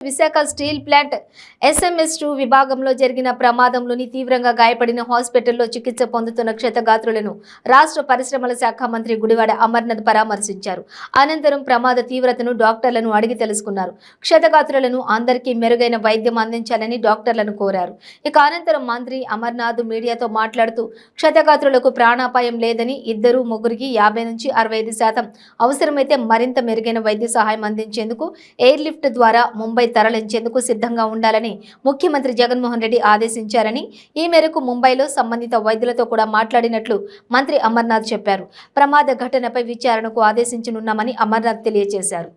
Visakha steel plant SMS two విభాగంలో జరిగిన ప్రమాదంలోని తీవ్రంగా గాయపడిన హాస్పిటల్లో చికిత్స పొందుతున్న క్షతగాత్రులను రాష్ట్ర పరిశ్రమల శాఖ మంత్రి గుడివాడ అమర్నాథ్ పరామర్శించారు. అనంతరం ప్రమాద తీవ్రతను డాక్టర్లను అడిగి తెలుసుకున్నారు. క్షతగాత్రులను అందరికీ మెరుగైన వైద్యం అందించాలని డాక్టర్లను కోరారు. ఇక అనంతరం మంత్రి అమర్నాథ్ మీడియాతో మాట్లాడుతూ క్షతగాత్రులకు ప్రాణాపాయం లేదని ఇద్దరు ముగ్గురికి యాభై నుంచి అరవై ఐదు శాతం అవసరమైతే మరింత మెరుగైన వైద్య సహాయం అందించేందుకు ఎయిర్ లిఫ్ట్ ద్వారా ముంబై తరలించేందుకు సిద్ధంగా ఉండాలని ముఖ్యమంత్రి జగన్మోహన్ రెడ్డి ఆదేశించారని ఈ మేరకు ముంబైలో సంబంధిత వైద్యులతో కూడా మాట్లాడినట్లు మంత్రి అమర్నాథ్ చెప్పారు. ప్రమాద ఘటనపై విచారణకు ఆదేశించనున్నామని అమర్నాథ్ తెలియజేశారు.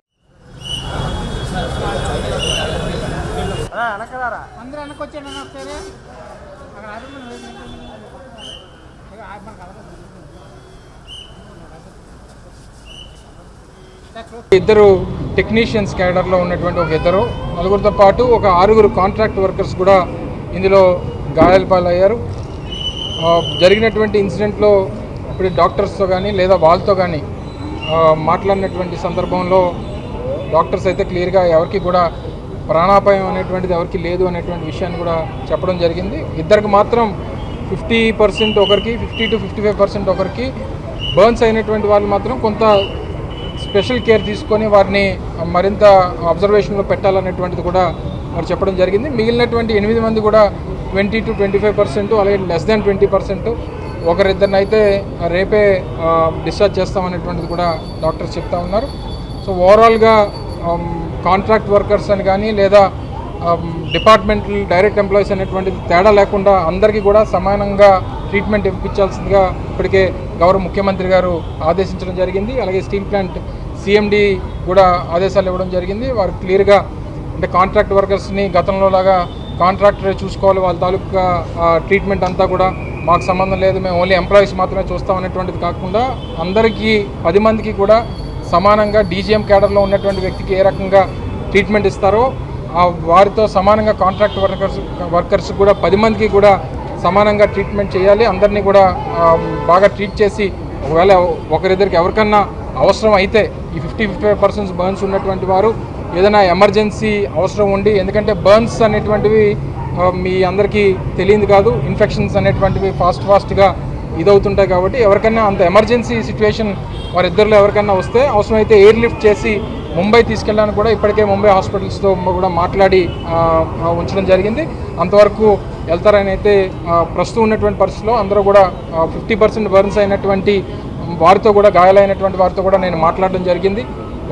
ఇద్దరు టెక్నీషియన్స్ క్యాడర్లో ఉన్నటువంటి ఒక ఇద్దరు. నలుగురితో పాటు ఒక ఆరుగురు కాంట్రాక్ట్ వర్కర్స్ కూడా ఇందులో గాయాల పాలయ్యారు. జరిగినటువంటి ఇన్సిడెంట్లో ఇప్పుడు డాక్టర్స్తో కానీ లేదా వాళ్ళతో కానీ మాట్లాడినటువంటి సందర్భంలో డాక్టర్స్ అయితే క్లియర్గా ఎవరికి కూడా ప్రాణాపాయం అనేటువంటిది ఎవరికి లేదు అనేటువంటి విషయాన్ని కూడా చెప్పడం జరిగింది. ఇద్దరికి మాత్రం ఫిఫ్టీ పర్సెంట్ ఒకరికి fifty to fifty five percent ఒకరికి బర్న్స్ అయినటువంటి వాళ్ళు మాత్రం కొంత స్పెషల్ కేర్ తీసుకొని వారిని మరింత అబ్జర్వేషన్లో పెట్టాలనేటువంటిది కూడా మరి చెప్పడం జరిగింది. మిగిలినటువంటి ఎనిమిది మంది కూడా twenty two twenty five percent అలాగే లెస్ దాన్ ట్వంటీ పర్సెంట్ ఒకరిద్దరిని అయితే రేపే డిశ్చార్జ్ చేస్తామనేటువంటిది కూడా డాక్టర్స్ చెప్తా ఉన్నారు. సో ఓవరాల్గా కాంట్రాక్ట్ వర్కర్స్ అని కానీ లేదా డిపార్ట్మెంటల్ డైరెక్ట్ ఎంప్లాయీస్ అనేటువంటిది తేడా లేకుండా అందరికీ కూడా సమానంగా ట్రీట్మెంట్ ఇప్పించాల్సిందిగా ఇప్పటికే గౌరవ ముఖ్యమంత్రి గారు ఆదేశించడం జరిగింది. అలాగే స్టీల్ ప్లాంట్ సిఎండి కూడా ఆదేశాలు ఇవ్వడం జరిగింది. వారు క్లియర్గా అంటే కాంట్రాక్ట్ వర్కర్స్ని గతంలో లాగా కాంట్రాక్టర్ చూసుకోవాలి. వాళ్ళ తాలూకా ట్రీట్మెంట్ అంతా కూడా మాకు సంబంధం లేదు. మేము ఓన్లీ ఎంప్లాయీస్ మాత్రమే చూస్తాం అనేటువంటిది కాకుండా అందరికీ పది మందికి కూడా సమానంగా డీజీఎం క్యాడర్లో ఉన్నటువంటి వ్యక్తికి ఏ రకంగా ట్రీట్మెంట్ ఇస్తారో ఆ వారితో సమానంగా కాంట్రాక్ట్ వర్కర్స్ వర్కర్స్ కూడా పది మందికి కూడా సమానంగా ట్రీట్మెంట్ చేయాలి. అందరినీ కూడా బాగా ట్రీట్ చేసి ఒకవేళ ఒకరిద్దరికి ఎవరికన్నా అవసరం అయితే ఈ ఫిఫ్టీ ఫిఫ్టీ ఫైవ్ బర్న్స్ ఉన్నటువంటి వారు ఏదైనా ఎమర్జెన్సీ అవసరం ఉండి ఎందుకంటే బర్న్స్ అనేటువంటివి మీ అందరికీ తెలియదు కాదు ఇన్ఫెక్షన్స్ అనేటువంటివి ఫాస్ట్ ఫాస్ట్గా ఇదవుతుంటాయి కాబట్టి ఎవరికైనా అంత ఎమర్జెన్సీ సిచ్యువేషన్ వారిద్దరిలో ఎవరికైనా వస్తే అవసరమైతే ఎయిర్ లిఫ్ట్ చేసి ముంబై తీసుకెళ్ళడానికి కూడా ఇప్పటికే ముంబై హాస్పిటల్స్తో కూడా మాట్లాడి ఉంచడం జరిగింది. అంతవరకు వెళ్తారని అయితే ప్రస్తుతం ఉన్నటువంటి పరిస్థితిలో అందరూ కూడా ఫిఫ్టీ పర్సెంట్ బర్న్స్ అయినటువంటి వారితో కూడా గాయాలైనటువంటి వారితో కూడా నేను మాట్లాడడం జరిగింది.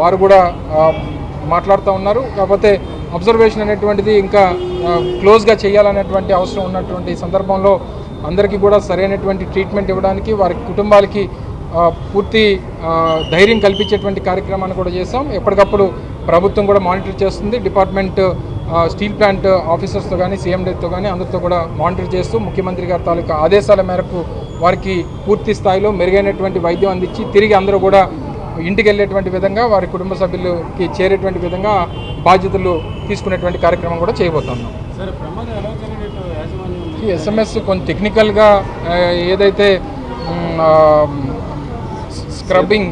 వారు కూడా మాట్లాడుతూ ఉన్నారు. కాకపోతే అబ్జర్వేషన్ అనేటువంటిది ఇంకా క్లోజ్గా చేయాలనేటువంటి అవసరం ఉన్నటువంటి సందర్భంలో అందరికీ కూడా సరైనటువంటి ట్రీట్మెంట్ ఇవ్వడానికి వారి కుటుంబాలకి పూర్తి ధైర్యం కల్పించేటువంటి కార్యక్రమాన్ని కూడా చేస్తాం ఎప్పటికప్పుడు ప్రభుత్వం కూడా మానిటర్ చేస్తుంది. డిపార్ట్మెంట్ స్టీల్ ప్లాంట్ ఆఫీసర్స్తో కానీ సీఎండీతో కానీ అందరితో కూడా మానిటర్ చేస్తూ ముఖ్యమంత్రి గారి తాలూకా ఆదేశాల మేరకు వారికి పూర్తి స్థాయిలో మెరుగైనటువంటి వైద్యం అందించి తిరిగి అందరూ కూడా ఇంటికి వెళ్ళేటువంటి విధంగా వారి కుటుంబ సభ్యులకి చేరేటువంటి విధంగా బాధ్యతలు తీసుకునేటువంటి కార్యక్రమం కూడా చేయబోతున్నాం. ఎస్ఎంఎస్ కొంచెం టెక్నికల్గా ఏదైతే స్క్రబ్బింగ్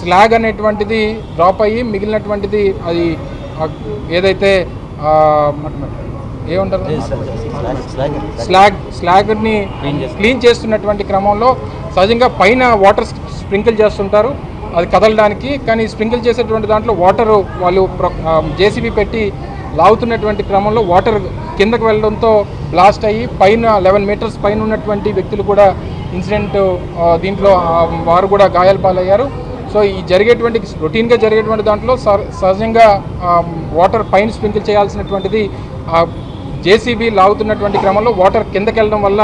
స్లాగ్ అనేటువంటిది డ్రాప్ అయ్యి మిగిలినటువంటిది అది ఏదైతే ఏమంటారు? స్లాగ్ స్లాగ్ని క్లీన్ చేస్తున్నటువంటి క్రమంలో సహజంగా పైన వాటర్ స్ప్రింకిల్ చేస్తుంటారు. అది కదలడానికి కానీ స్ప్రింకిల్ చేసేటువంటి దాంట్లో వాటర్ వాళ్ళు జేసీబీ పెట్టి లాగుతున్నటువంటి క్రమంలో వాటర్ కిందకు వెళ్ళడంతో బ్లాస్ట్ అయ్యి పైన లెవెన్ మీటర్స్ పైన ఉన్నటువంటి వ్యక్తులు కూడా ఇన్సిడెంట్ దీంట్లో వారు కూడా గాయాల పాలయ్యారు. సో ఈ జరిగేటువంటి రొటీన్గా జరిగేటువంటి దాంట్లో సహజంగా వాటర్ పైన స్ప్రింకిల్ చేయాల్సినటువంటిది జేసీబీ లాగుతున్నటువంటి క్రమంలో వాటర్ కిందకి వెళ్ళడం వల్ల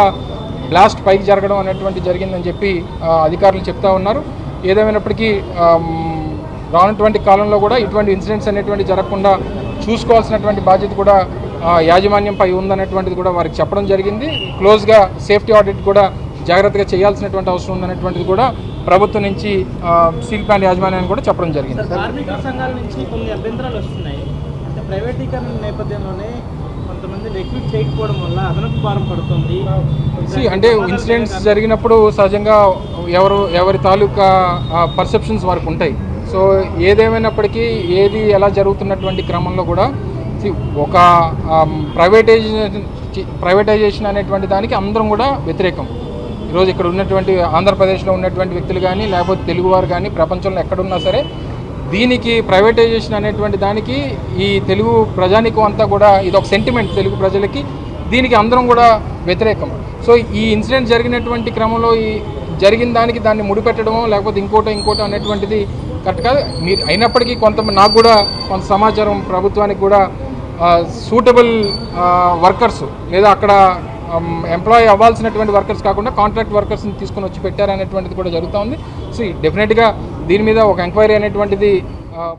బ్లాస్ట్ పైకి జరగడం అనేటువంటి జరిగిందని చెప్పి అధికారులు చెప్తా ఉన్నారు. ఏదేమైనప్పటికీ రానటువంటి కాలంలో కూడా ఇటువంటి ఇన్సిడెంట్స్ అనేటువంటి జరగకుండా చూసుకోవాల్సినటువంటి బాధ్యత కూడా యాజమాన్యంపై ఉందనేటువంటిది కూడా వారికి చెప్పడం జరిగింది. క్లోజ్గా సేఫ్టీ ఆడిట్ కూడా జాగ్రత్తగా చేయాల్సినటువంటి అవసరం ఉందనేటువంటిది కూడా ప్రభుత్వం నుంచి స్టీల్ ప్లాంట్ యాజమాన్యాన్ని కూడా చెప్పడం జరిగింది. కార్మిక సంఘాల నుంచి కొన్ని అభ్యంతరాలు వస్తున్నాయి. అంటే ప్రైవేటీకరణ నేపథ్యంలోనే కొంతమంది రిక్రూట్ చేయకపోవడం వల్ల అదనపు భారం పడుతుంది. See, అంటే ఇన్సిడెంట్స్ జరిగినప్పుడు సహజంగా ఎవరు ఎవరి తాలూకా పర్సెప్షన్స్ వారికి ఉంటాయి. సో ఏదేమైనప్పటికీ ఏది ఎలా జరుగుతున్నటువంటి క్రమంలో కూడా ఒక ప్రైవేటైజేషన్ ప్రైవేటైజేషన్ అనేటువంటి దానికి అందరం కూడా వ్యతిరేకం. ఈరోజు ఇక్కడ ఉన్నటువంటి ఆంధ్రప్రదేశ్లో ఉన్నటువంటి వ్యక్తులు కానీ లేకపోతే తెలుగువారు కానీ ప్రపంచంలో ఎక్కడున్నా సరే దీనికి ప్రైవేటైజేషన్ అనేటువంటి దానికి ఈ తెలుగు ప్రజానికం అంతా కూడా ఇది ఒక సెంటిమెంట్ తెలుగు ప్రజలకి. దీనికి అందరం కూడా వ్యతిరేకం. సో ఈ ఇన్సిడెంట్ జరిగినటువంటి క్రమంలో ఈ జరిగిన దానికి దాన్ని ముడిపెట్టడమో లేకపోతే ఇంకోటో ఇంకోటో అనేటువంటిది కరెక్ట్ కాదు. మీరు అయినప్పటికీ కొంత నాకు కూడా కొంత సమాచారం ప్రభుత్వానికి కూడా సూటబుల్ వర్కర్స్ లేదా అక్కడ Um, ఎంప్లాయ్ అవ్వాల్సినటువంటి వర్కర్స్ కాకుండా కాంట్రాక్ట్ వర్కర్స్ని తీసుకొని వచ్చి పెట్టారనేటువంటిది కూడా జరుగుతూ ఉంది. సో డెఫినెట్గా దీని మీద ఒక ఎంక్వైరీ అనేటువంటిది um,